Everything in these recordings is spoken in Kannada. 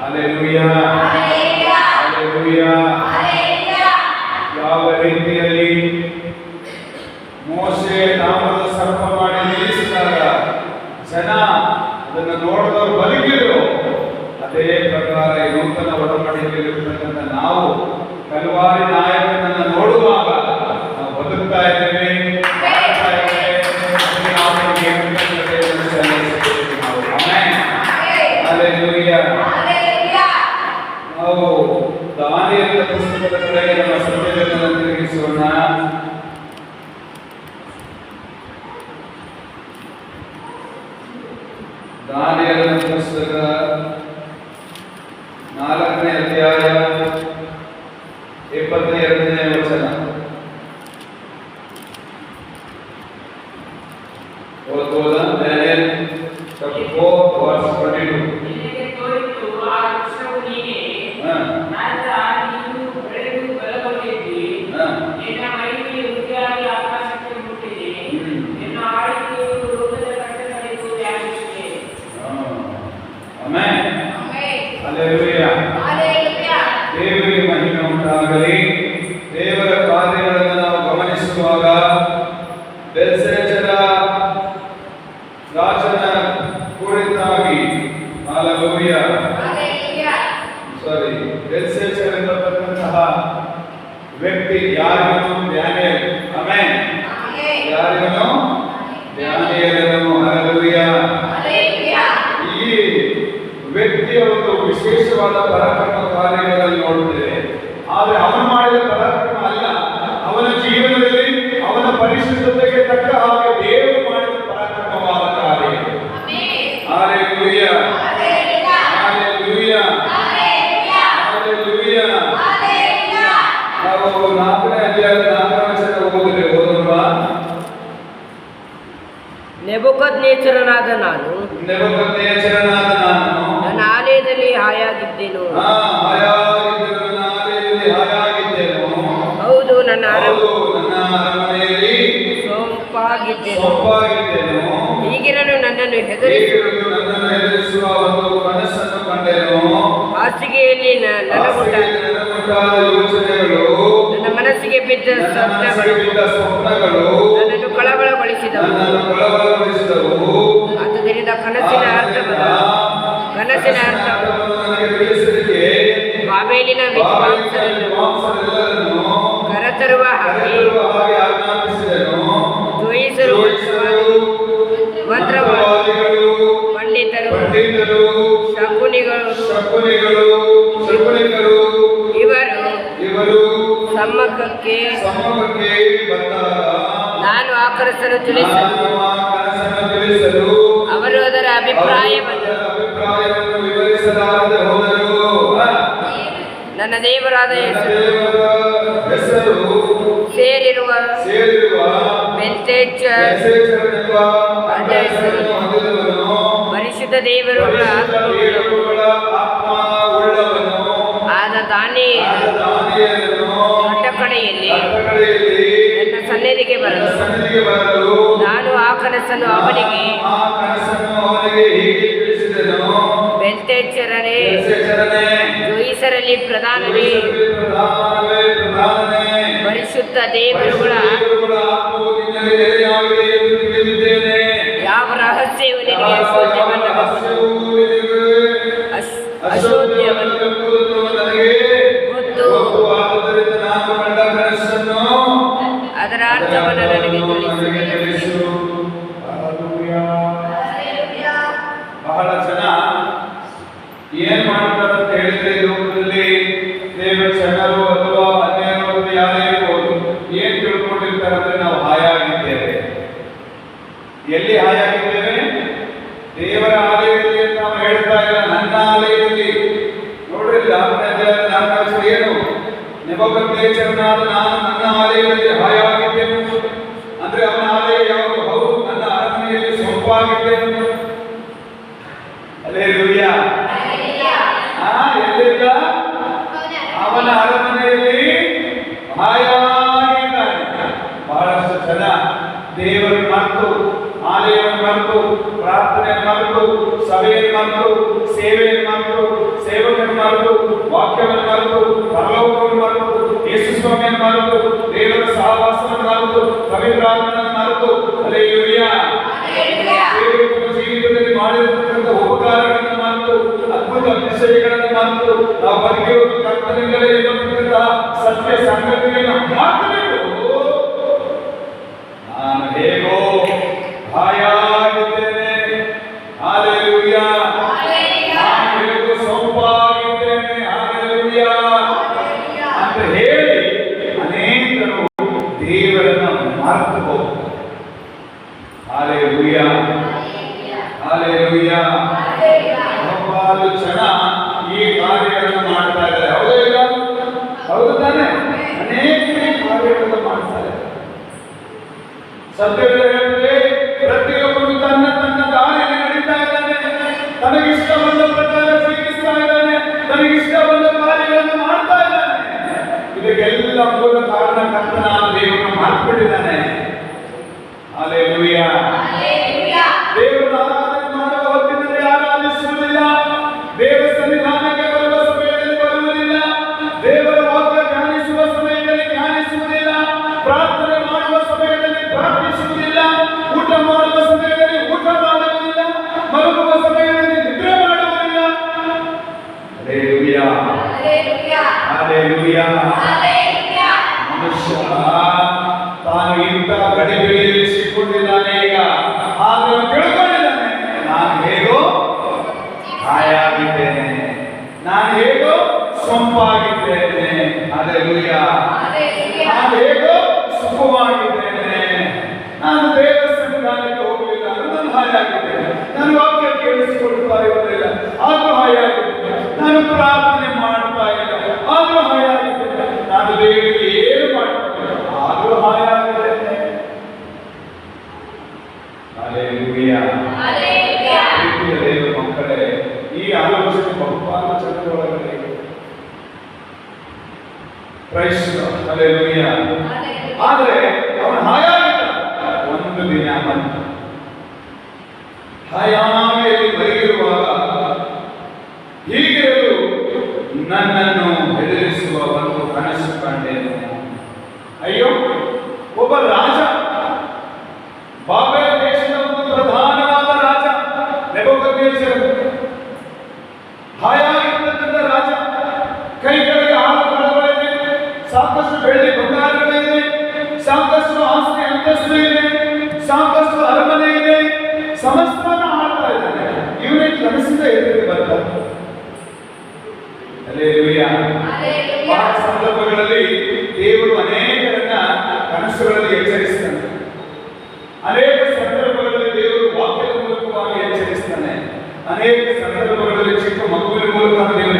ಹಾಲೆಲೂಯಾ ದೇವರಿಗೆ ಮಹಿಮೆ ಉಂಟಾಗಲಿ. ದೇವರ ಕಾರ್ಯಗಳನ್ನು ನಾವು ಗಮನಿಸುವಾಗ ಬೆಲ್ಸೆಚರ ರಾಜನ ಕುರಿತಾಗಿ. ಹಲ್ಲೆಲೂಯಾ ಸಾರಿ ಬೆಲ್ಸೆಚರ್ ಎಂಬತಕ್ಕಂತಹ ವ್ಯಕ್ತಿ ಯಾರಿಗನು ವ್ಯಕ್ತಿಯ ಒಂದು ವಿಶೇಷವಾದ ಪರಾಕ್ರಮ ಕಾರ್ಯಗಳನ್ನು ನೋಡುತ್ತೇವೆ ಆದರೆ ಅವನು ಮಾಡಿದ ಪರಾಕ್ರಮ ಅಲ್ಲ. ಅವನ ಜೀವನದಲ್ಲಿ ಅವನ ಪರಿಶುದ್ಧತೆಗೆ ತಕ್ಕ ಹಾಗೆ ದೇವರು ಮಾಡಿದ ಪರಾಕ್ರಮವಾದ ಕಾರ್ಯ. ಹಾಲೆಲೂಯಾ ಹಾಲೆಲೂಯಾ ಹಾಲೆಲೂಯಾ ನಾವು ನಾಲ್ಕನೇ ಅಧ್ಯಾಯದ ನಾಲ್ಕನೇ ವಚನ ಓದಿದ್ರೆ ಓದಲ್ವಾ ನೆಬುಕದ್ನೇಚರನಾದ ನಾನು ನೆಬಕದ್ನೇಚರನಾದ ನಾನು. ನನ್ನ ಆಲಯದಲ್ಲಿ ಹಾಯಾಗಿದ್ದೆನು. ಹೌದು ನನ್ನ ಸೊಂಪಾಗಿದ್ದೆನು. ಹೀಗಿರಲು ನನ್ನನ್ನು ಹೆದರಿಸುವ ಒಂದು ಮನಸ್ಸನ್ನು ಕಂಡೆನು. ಹಾಸಿಗೆಯಲ್ಲಿ ಯೋಚನೆಗಳು, ನನ್ನ ಮನಸ್ಸಿಗೆ ಬಿದ್ದ ಸ್ವಪ್ನಗಳು. ನನ್ನನ್ನು ಕಳವಳಗೊಳಿಸಿದವು. ಅದು ಕಳವಳಗೊಳಿಸಿದವು. ಆದ್ದರಿಂದ ಕನಸಿನ ಅರ್ಥವನ್ನು ಕನಸಿನ ಅರ್ಥ ತಿಳಿಸಲಿಕ್ಕೆ ಬಾಬೇಲಿನ ವಿದ್ವಾಂಸರನ್ನು ಕರೆತರುವ ಹಾಗೆ ಆಜ್ಞಾಪಿಸಿದನು. ಮಂತ್ರವಾದಿ ಮಂತ್ರವಾದಿಗಳು ಪಂಡಿತರು ಪಂಡಿತರು ಶಕುನಿಗಳು ಶಕುನಿಗಳು ಶಕುನಿಕರು ಇವರು ಇವರು ಬಂದಾಗ ನಾನು ಆಕರಿಸಲು ನಾನು ಆ ಕನಸನ್ನು ತಿಳಿಸಲು ಅವರು ಅದರ ಅಭಿಪ್ರಾಯವನ್ನು ಅಭಿಪ್ರಾಯವನ್ನು ವಿವರಿಸಲಾರದೆ ಹೋದರು ನನ್ನ ದೇವರಾದ ಹೆಸರು ಸೇರಿರುವ ಸೇರಿರುವ ಹೊಂದಿದವನು. ಪರಿಶುದ್ಧ ದೇವರುಗಳ ದೇವರುಗಳ ಆತ್ಮವುಳ್ಳವನು ಆದ ತಾನೇ ದೊಡ್ಡ ಕಟ್ಟಕಡೆಯಲ್ಲಿ ನನ್ನ ಸನ್ನಿಧಿಗೆ ಬರಲು. ನಾನು ಆ ಕನಸನ್ನು ಅವನಿಗೆ ಆ ಕನಸನ್ನು ಅವನಿಗೆ ಹೀಗೆ ತಿಳಿಸಿದನು ಯೆಸೆಚರನೇ, ಜೋಯಿಸರಲ್ಲಿ ಪ್ರಧಾನನೇ. ಪರಿಶುದ್ಧ ದೇವರುಗಳ ಯಾವ ರಹಸ್ಯವು ನಿನಗೆ ಅಧ್ಯಕ್ಷನಾದ ನಾನು ನನ್ನ ಆಲಯದಲ್ಲಿ ಹಾಯಾಗಿದ್ದೇನೆ. ಅಂದ್ರೆ ಅವನ ಆಲಯ ಯಾವುದು ಹೌದು? ನನ್ನ ಅರಮನೆಯಲ್ಲಿ ಸೊಂಪಾಗಿದ್ದೇನೆ. ಅಲ್ಲೇ ಲೂಯ್ಯ ಎಲ್ಲಿದ್ದ? ಅವನ ಅರಮನೆಯಲ್ಲಿ. ಹಾಯಾಗಿದ್ದಾನೆ. ಬಹಳಷ್ಟು ಜನ ದೇವರು ಮರೆತು ಆಲಯವನ್ನು ಮರೆತು ಪ್ರಾರ್ಥನೆ ಮರೆತು ಸಭೆಯನ್ನು సభ్య ప్రార్థన మనకు హల్లెలూయా దేవుడు జీవితాన్ని ಮಾಡಿದಂತ ಉಪಕಾರಗಳನ್ನು ಮಾಡಿತು ಅದ್ಭುತ ಅಭಿಷೇಕಗಳನ್ನು ಮಾಡಿತು ಆ ಬದುಕಿರುವ ಕರ್ತನಿಂದಲೇ ಇರತಕ್ಕಂತಹ ಸತ್ಯ ಸಂಗತಿಯನ್ನು Sabe o que Aleluya. Amén. ಮಕ್ಕಳೇ ಈ ಆಲೋಚನೆ ಬಹುಪಾಲು ಜನರ ಒಳಗಡೆ ಆದ್ರೆ ಅವನು ಒಂದು ದಿನ ಬಂದ. ಹಾಯಾಗಿ ನನ್ನನ್ನು ಸಂದರ್ಭಗಳಲ್ಲಿ ದೇವರು ಅನೇಕರನ್ನ ಕನಸುಗಳಲ್ಲಿ ಎಚ್ಚರಿಸ್ತಾನೆ ಅನೇಕ ಸಂದರ್ಭಗಳಲ್ಲಿ ದೇವರು ವಾಕ್ಯದ ಮೂಲಕವಾಗಿ ಎಚ್ಚರಿಸ್ತಾನೆ ಅನೇಕ ಸಂದರ್ಭಗಳಲ್ಲಿ ಚಿಕ್ಕ ಮಗುವಿನ ಮೂಲಕ ದೇವರು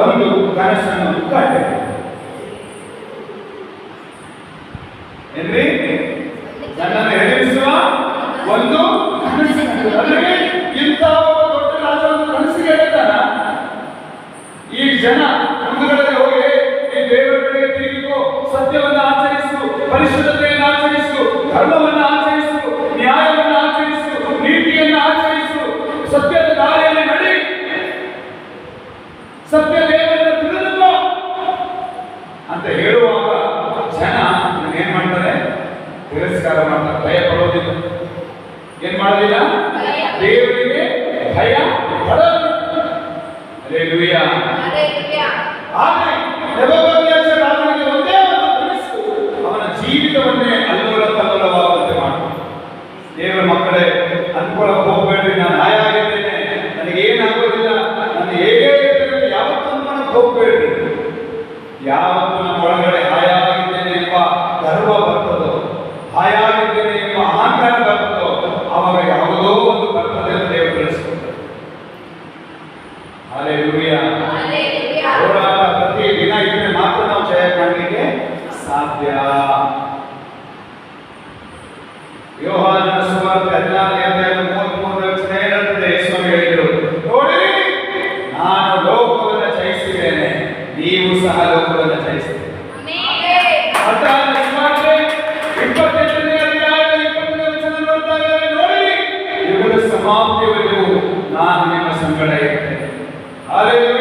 వరల్డ్ కార్యక్రమం સાધ્ય યોહાનના સુવાર્ત 14 ಅಧ್ಯಾಯದ 33 ವಚನ ಏನಂತ ಯೇಸುವು ಹೇಳಿದರು ನೋಡಿ ನಾನು ಲೋಕವನ್ನು ಜಯಿಸಿದ್ದೇನೆ ನೀವು ಸಹ ಲೋಕವನ್ನು ಜಯಿಸಿದ್ದೀರಿ ಸಮಾಪ್ತಿವರೆಗೂ ನಾನು ನಿಮ್ಮ ಸಂಗಡ ಇರ್ತೇನೆ ಆದರೆ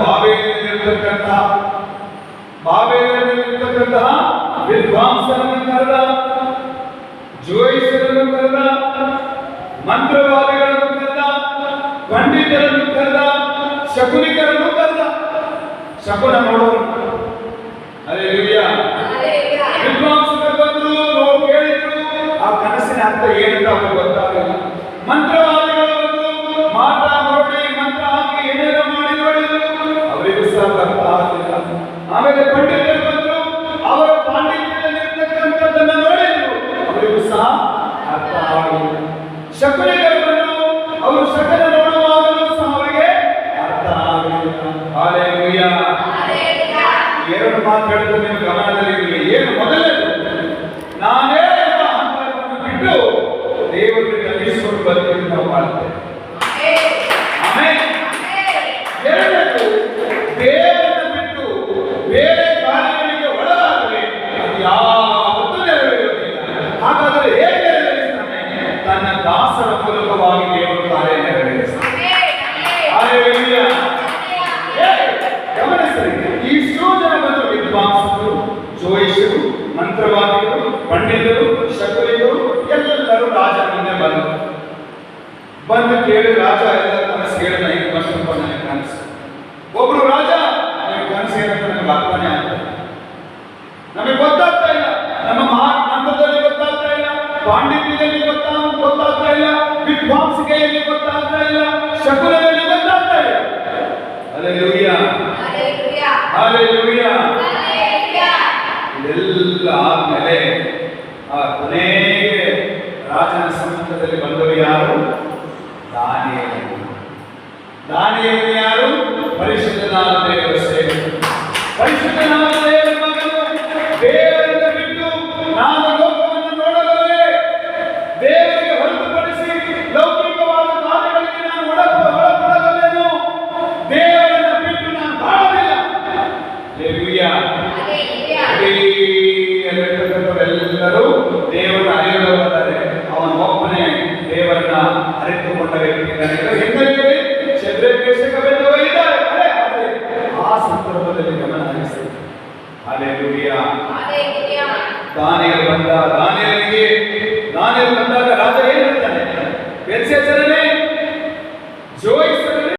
ವಿದ್ವಾಂಸನ ಬಾಬೇಲಿನಲ್ಲಿರ್ತಕ್ಕಂಥ ಬಾಬೇಲಿನಲ್ಲಿರ್ತಕ್ಕಂಥ ವಿದ್ವಾಂಸರನ್ನು ಕರೆದ ಜೋಯಿಸರನ್ನು ಕರೆದ ಮಂತ್ರವಾದಿಗಳನ್ನು ಕರೆದ ಪಂಡಿತರನ್ನು ಕರೆದ ಶಕುನಿಕರನ್ನು ಕರೆದ. ಶಕುನ ನೋಡೋರು ಅದೇ ವಿದ್ವಾಂಸರು ಬಂದರು ನಾವು ಕೇಳಿದ್ರು. ಆ ಕನಸಿನ ಅರ್ಥ ಏನಂತ ಅವರು ಗೊತ್ತಾಗಲಿಲ್ಲ ಮಂತ್ರವಾದಿಗಳು ಬಂದು ಮಾತಾ ಹೊರಡಿ ಮಂತ್ರ ಹಾಕಿ ಏನೇನೋ ಮಾಡಿ ಆಗಲಿಲ್ಲ ಆಮೇಲೆ ಪಂಡಿತರು ಬಂದರು ಅವರ ಪಾಂಡಿತ್ಯದಲ್ಲಿರ್ತಕ್ಕಂಥದ್ದನ್ನು ನೋಡಿದ್ರು. ಅವರಿಗೂ ಸಹ ಅರ್ಥ ಆಗಲಿಲ್ಲ. ಶಕುನಿಗಳು ಬಂದರು ಅವರು ಶಕನ ನೋಡುವಾಗಲೂ ಸಹ ಅವರಿಗೆ ಅರ್ಥ ಆಗಲಿಲ್ಲ. ಹಾಲೆಲೂಯಾ. ಎರಡು ಮಾತು ಹೇಳಿದ್ರು ನಿಮ್ಮ ಗಮನದಲ್ಲಿ ಇರಲಿ. ಏನು ಮೊದಲನೇದು? ನಾನೇ ಅಹಂಕಾರವನ್ನು ಬಿಟ್ಟು ದೇವರಿಗೆ ಕಲಿಸಿಕೊಂಡು ಬದುಕಲು ನಾವು ಮಾಡ್ತೇವೆ ಆಮೇಲೆ ಎರಡನೇದು ದೇವರನ್ನು ಬಿಟ್ಟು ಬೇರೆ ಕಾರ್ಯಗಳಿಗೆ ಒಳಗಾದರೆ ಅದು ಯಾವತ್ತೂ ನೆರವೇರುವುದಿಲ್ಲ ಹಾಗಾದರೆ ಹೇಗೆ ನೆರವೇರಿಸ್ತಾನೆ ತನ್ನ ದಾಸರ ಮೂಲಕವಾಗಿ ದೇವರು ಕಾರ್ಯ ನೆರವೇರಿಸ್ತಾನೆ ಹಾಲೆಲೂಯಾ ಗಮನಿಸಲಿ ಈ ಜನ ಬಂದು ವಿದ್ವಾಂಸರು ಜೋಯಿಷರು ಮಂತ್ರವಾದಿಗಳು ಶಕುನಿಗಳು ಎಲ್ಲರೂ ರಾಜ ಮುಂದೆ ಬಂದರು. ಬಂದು ಕೇಳಿ ರಾಜ ಎಲ್ಲ ಕನಸು ಕೇಳಿದ ಹಿಂಗೆ ಬಂದಪ್ಪ ನನಗೆ ಕನಸು ಒಬ್ರು ರಾಜ ನನಗೆ ಕನಸು ಏನಂತ ನನಗೆ ಅರ್ಥನೇ ಆಗ್ತದೆ ನಮಗೆ ಗೊತ್ತಾಗ್ತಾ ಇಲ್ಲ. ನಮ್ಮ ಮಹಾ ಮಂತ್ರದಲ್ಲಿ ಗೊತ್ತಾಗ್ತಾ ಇಲ್ಲ. ಪಾಂಡಿತ್ಯದಲ್ಲಿ ಗೊತ್ತಾ ಗೊತ್ತಾಗ್ತಾ ಇಲ್ಲ. ವಿದ್ವಾಂಸಿಕೆಯಲ್ಲಿ ಗೊತ್ತಾಗ್ತಾ ಇಲ್ಲ. ಶಕುನದಲ್ಲಿ ಗೊತ್ತಾಗ್ತಾ ಇಲ್ಲ. ಅದೆ ಲೋಹಿಯ ಇದೆಲ್ಲ ಆದ್ಮೇಲೆ ಆ ಕೊನೆಗೆ ರಾಜನ ಸಮ್ಮುಖದಲ್ಲಿ ಬಂದವರು ಯಾರು? ದಾನಿಯೇಲನು ದಾನಿಯೇಲನು ಯಾರು? ಪರಿಶುದ್ಧನಾದ ದೇವರ ಸೇವೆ ಪರಿಶುದ್ಧನಾದ ದೇವರ ಮಗನು ದೇವರನ್ನು ಬಿಟ್ಟು ನಾನು ಲೋಕವನ್ನು ನೋಡಬಲ್ಲೆ. ದೇವರಿಗೆ ಹೊರತುಪಡಿಸಿ ಲೌಕಿಕವಾದ ಕಾರ್ಯಗಳಿಗೆ ನಾನು ಒಳಪಡಬಲ್ಲೆನು. ದೇವರನ್ನು ಬಿಟ್ಟು ನಾನು ಬಾಳಲಿಲ್ಲ. ಹಲ್ಲೆಲೂಯಾ. ಎಲ್ಲರೂ ದೇವರನ್ನ